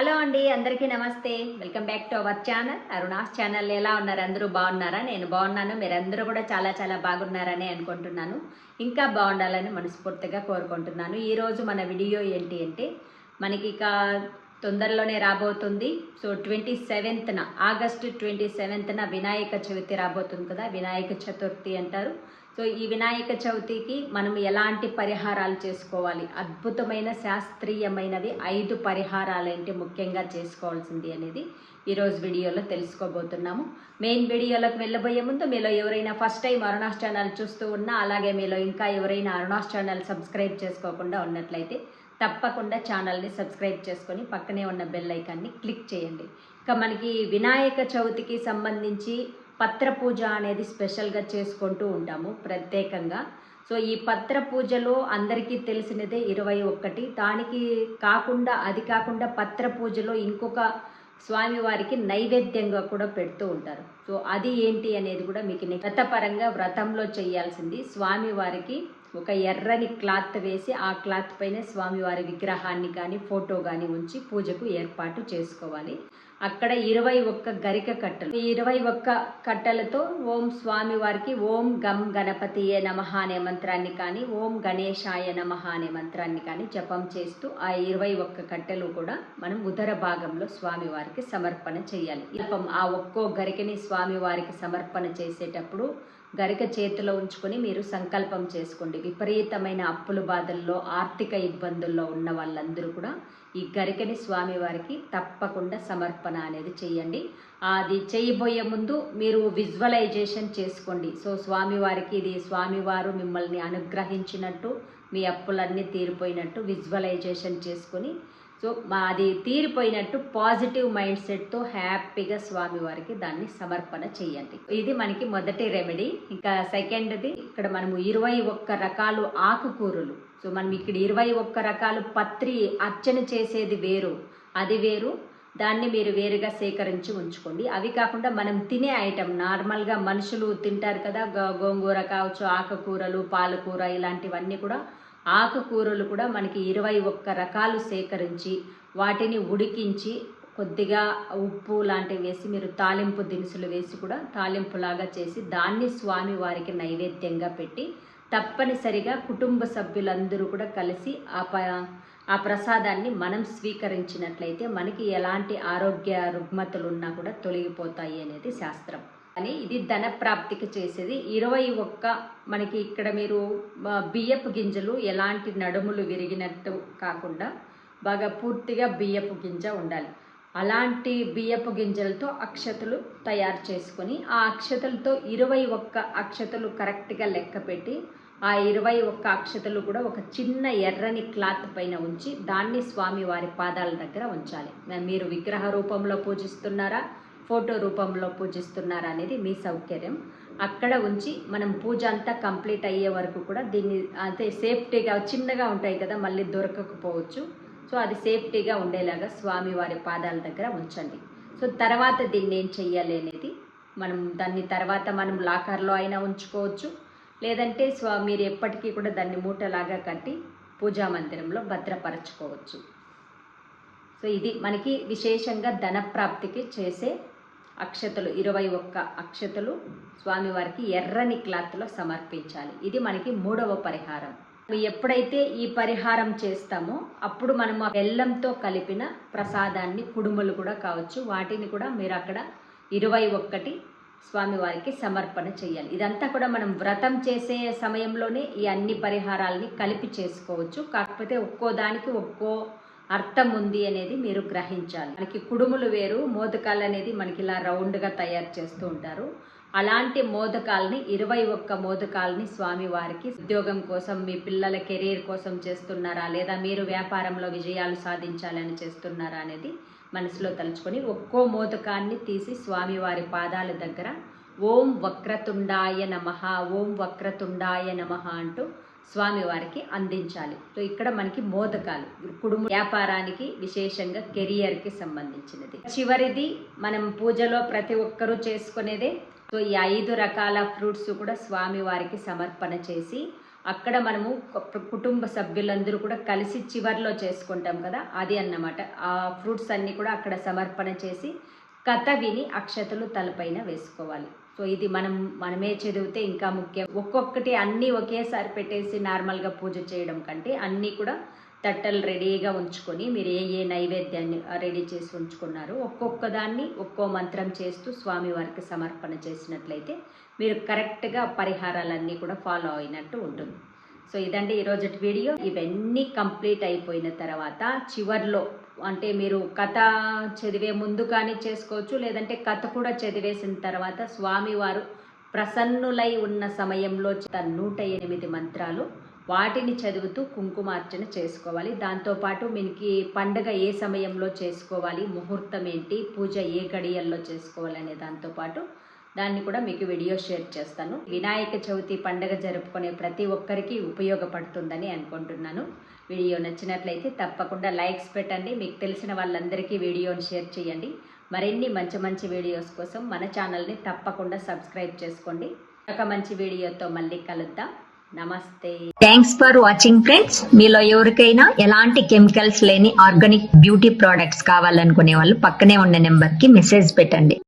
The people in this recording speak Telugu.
హలో అండి అందరికీ నమస్తే. Welcome back to our channel. Aruna's channel ఎలా ఉన్నారు? అందరూ బాగున్నారా? నేను బాగున్నాను. మీరందరూ కూడా చాలా చాలా బాగున్నారని అనుకుంటున్నాను. ఇంకా బాగుండాలని మనస్ఫూర్తిగా కోరుకుంటున్నాను. ఈరోజు మన వీడియో ఏంటి అంటే మనకి ఇక తొందరలోనే రాబోతుంది. సో ట్వంటీ సెవెంత్న ఆగస్టు ట్వంటీ సెవెంత్న వినాయక చవితి రాబోతుంది కదా. వినాయక చతుర్థి అంటారు. సో ఈ వినాయక చవితికి మనం ఎలాంటి పరిహారాలు చేసుకోవాలి? అద్భుతమైన శాస్త్రీయమైనవి ఐదు పరిహారాలు ఏంటి ముఖ్యంగా చేసుకోవాల్సింది అనేది ఈరోజు వీడియోలో తెలుసుకోబోతున్నాము. మెయిన్ వీడియోలకు వెళ్ళబోయే ముందు మీలో ఎవరైనా ఫస్ట్ టైం అరుణాస్ ఛానల్ చూస్తూ ఉన్నా అలాగే మీలో ఇంకా ఎవరైనా అరుణాస్ ఛానల్ సబ్స్క్రైబ్ చేసుకోకుండా ఉన్నట్లయితే తప్పకుండా ఛానల్ని సబ్స్క్రైబ్ చేసుకొని పక్కనే ఉన్న బెల్ ఐకాన్ని క్లిక్ చేయండి. ఇక మనకి వినాయక చవితికి సంబంధించి పత్ర పూజ అనేది స్పెషల్గా చేసుకుంటూ ఉంటాము ప్రత్యేకంగా. సో ఈ పత్ర పూజలో అందరికీ తెలిసినదే ఇరవై ఒక్కటి. దానికి కాకుండా అది కాకుండా పత్ర పూజలో ఇంకొక స్వామివారికి నైవేద్యంగా కూడా పెడుతూ ఉంటారు. సో అది ఏంటి అనేది కూడా మీకు వ్రతపరంగా వ్రతంలో చేయాల్సింది. స్వామివారికి ఒక ఎర్రని క్లాత్ వేసి ఆ క్లాత్ పైన స్వామివారి విగ్రహాన్ని కానీ ఫోటో కానీ ఉంచి పూజకు ఏర్పాటు చేసుకోవాలి. అక్కడ ఇరవై ఒక్క గరిక కట్టలు. ఈ ఇరవై ఒక్క కట్టలతో ఓం స్వామి వారికి ఓం గం గణపతియే నమ అనే మంత్రాన్ని కానీ ఓం గణేశాయ నమ అనే మంత్రాన్ని కానీ జపం చేస్తూ ఆ ఇరవై ఒక్క కట్టెలు కూడా మనం ఉదర భాగంలో స్వామివారికి సమర్పణ చేయాలి. ఆ ఒక్కో గరికని స్వామివారికి సమర్పణ చేసేటప్పుడు గరిక చేతిలో ఉంచుకొని మీరు సంకల్పం చేసుకోండి. విపరీతమైన అప్పుల బాధల్లో ఆర్థిక ఇబ్బందుల్లో ఉన్న వాళ్ళందరూ కూడా ఈ గరికని స్వామివారికి తప్పకుండా సమర్పణ అనేది చేయండి. అది చేయబోయే ముందు మీరు విజువలైజేషన్ చేసుకోండి. సో స్వామివారికి ఇది స్వామివారు మిమ్మల్ని అనుగ్రహించినట్టు మీ అప్పులన్నీ తీరిపోయినట్టు విజువలైజేషన్ చేసుకొని సో మా అది తీరిపోయినట్టు పాజిటివ్ మైండ్ సెట్తో హ్యాపీగా స్వామివారికి దాన్ని సమర్పణ చేయండి. ఇది మనకి మొదటి రెమెడీ. ఇంకా సెకండ్ది ఇక్కడ మనము ఇరవై ఒక్క రకాలు ఆకుకూరలు. సో మనం ఇక్కడ ఇరవై ఒక్క రకాలు పత్రి అర్చన చేసేది వేరు. అది వేరు. దాన్ని మీరు వేరుగా సేకరించి ఉంచుకోండి. అవి కాకుండా మనం తినే ఐటెం నార్మల్గా మనుషులు తింటారు కదా గో- గోంగూర కావచ్చు ఆకుకూరలు పాలకూర ఇలాంటివన్నీ కూడా ఆకుకూరలు కూడా మనకి ఇరవై ఒక్క రకాలు సేకరించి వాటిని ఉడికించి కొద్దిగా ఉప్పు లాంటివి వేసి మీరు తాలింపు దినుసులు వేసి కూడా తాలింపులాగా చేసి దాన్ని స్వామి వారికి నైవేద్యంగా పెట్టి తప్పనిసరిగా కుటుంబ సభ్యులందరూ కూడా కలిసి ఆ ప ఆ ప్రసాదాన్ని మనం స్వీకరించినట్లయితే మనకి ఎలాంటి ఆరోగ్య రుగ్మతలు ఉన్నా కూడా తొలగిపోతాయి అనేది శాస్త్రం. అని ఇది ధన ప్రాప్తికి చేసేది. ఇరవై ఒక్క మనకి ఇక్కడ మీరు బియ్యపు గింజలు ఎలాంటి నడుములు విరిగినట్టు కాకుండా బాగా పూర్తిగా బియ్యపు గింజ ఉండాలి. అలాంటి బియ్యపు గింజలతో అక్షతలు తయారు చేసుకొని ఆ అక్షతలతో ఇరవై ఒక్క అక్షతలు కరెక్ట్గా లెక్క పెట్టి ఆ ఇరవై ఒక్క అక్షతలు కూడా ఒక చిన్న ఎర్రని క్లాత్ పైన ఉంచి దాన్ని స్వామి వారి పాదాల దగ్గర ఉంచాలి. మీరు విగ్రహ రూపంలో పూజిస్తున్నారా? ఫోటో రూపంలో పూజిస్తున్నారు అనేది మీ సౌకర్యం. అక్కడ ఉంచి మనం పూజ అంతా కంప్లీట్ అయ్యే వరకు కూడా దీన్ని అంటే సేఫ్టీగా చిన్నగా ఉంటాయి కదా మళ్ళీ దొరకకపోవచ్చు. సో అది సేఫ్టీగా ఉండేలాగా స్వామి వారి పాదాల దగ్గర ఉంచండి. సో తర్వాత దీన్ని ఏం చెయ్యాలి అనేది మనం దాన్ని తర్వాత మనం లాకర్లో అయినా ఉంచుకోవచ్చు. లేదంటే స్వా మీరు ఎప్పటికీ కూడా దాన్ని మూటలాగా కట్టి పూజా మందిరంలో భద్రపరచుకోవచ్చు. సో ఇది మనకి విశేషంగా ధనప్రాప్తికి చేసే అక్షతలు ఇరవై ఒక్క అక్షతలు స్వామివారికి ఎర్రని క్లాత్లో సమర్పించాలి. ఇది మనకి మూడవ పరిహారం. ఎప్పుడైతే ఈ పరిహారం చేస్తామో అప్పుడు మనం ఆ బెల్లంతో కలిపిన ప్రసాదాన్ని కుడుములు కూడా కావచ్చు వాటిని కూడా మీరు అక్కడ ఇరవై ఒక్కటి స్వామివారికి సమర్పణ చేయాలి. ఇదంతా కూడా మనం వ్రతం చేసే సమయంలోనే ఈ అన్ని పరిహారాలని కలిపి చేసుకోవచ్చు. కాకపోతే ఒక్కో దానికి ఒక్కో అర్థం ఉంది అనేది మీరు గ్రహించాలి. మనకి కుడుములు వేరు మోదకాలు అనేది మనకి ఇలా రౌండ్గా తయారు చేస్తూ ఉంటారు. అలాంటి మోదకాలని ఇరవై ఒక్క మోదకాలని స్వామి వారికి ఉద్యోగం కోసం మీ పిల్లల కెరీర్ కోసం చేస్తున్నారా? లేదా మీరు వ్యాపారంలో విజయాలు సాధించాలని చేస్తున్నారా? అనేది మనసులో తలుచుకొని ఒక్కో మోదకాన్ని తీసి స్వామివారి పాదాల దగ్గర ఓం వక్రతుండాయ నమః ఓం వక్రతుండాయ నమః అంటూ స్వామివారికి అందించాలి. సో ఇక్కడ మనకి మోదకాలు. కుటుంబ వ్యాపారానికి విశేషంగా కెరియర్కి సంబంధించినది. చివరిది మనం పూజలో ప్రతి ఒక్కరూ చేసుకునేదే. సో ఈ ఐదు రకాల ఫ్రూట్స్ కూడా స్వామివారికి సమర్పణ చేసి అక్కడ మనము కుటుంబ సభ్యులందరూ కూడా కలిసి చివర్లో చేసుకుంటాం కదా అది అన్నమాట. ఆ ఫ్రూట్స్ అన్నీ కూడా అక్కడ సమర్పణ చేసి కథ విని అక్షతలు తలపైన వేసుకోవాలి. సో ఇది మనం మనమే చదివితే ఇంకా ముఖ్యం. ఒక్కొక్కటి అన్నీ ఒకేసారి పెట్టేసి నార్మల్గా పూజ చేయడం కంటే అన్నీ కూడా తట్టలు రెడీగా ఉంచుకొని మీరు ఏ ఏ నైవేద్యాన్ని రెడీ చేసి ఉంచుకున్నారు ఒక్కొక్క దాన్ని ఒక్కో మంత్రం చేస్తూ స్వామివారికి సమర్పణ చేసినట్లయితే మీరు కరెక్ట్గా పరిహారాలన్నీ కూడా ఫాలో అయినట్టు ఉంటుంది. సో ఇదండి ఈరోజు వీడియో. ఇవన్నీ కంప్లీట్ అయిపోయిన తర్వాత చివర్లో అంటే మీరు కథ చదివే ముందు కానీ చేసుకోవచ్చు లేదంటే కథ కూడా చదివేసిన తర్వాత స్వామివారు ప్రసన్నులై ఉన్న సమయంలో తన నూట ఎనిమిది మంత్రాలు. వాటిని చదువుతూ కుంకుమార్చన చేసుకోవాలి. దాంతోపాటు మీకు పండగ ఏ సమయంలో చేసుకోవాలి ముహూర్తం ఏంటి పూజ ఏ గడియల్లో చేసుకోవాలి అనే దాంతోపాటు దాన్ని కూడా మీకు వీడియో షేర్ చేస్తాను. వినాయక చవితి పండగ జరుపుకునే ప్రతి ఒక్కరికి ఉపయోగపడుతుందని అనుకుంటున్నాను. వీడియో నచ్చినట్లయితే తప్పకుండా లైక్స్ పెట్టండి. మీకు తెలిసిన వాళ్ళందరికీ వీడియోని షేర్ చేయండి. మరిన్ని మంచి మంచి వీడియోస్ కోసం మన ఛానల్ని తప్పకుండా సబ్స్క్రైబ్ చేసుకోండి. ఒక మంచి వీడియోతో మళ్ళీ కలుద్దాం. నమస్తే. థ్యాంక్స్ ఫర్ వాచింగ్ ఫ్రెండ్స్ మీలో ఎవరికైనా ఎలాంటి కెమికల్స్ లేని ఆర్గానిక్ బ్యూటీ ప్రోడక్ట్స్ కావాలనుకునే వాళ్ళు పక్కనే ఉన్న నెంబర్కి మెసేజ్ పెట్టండి.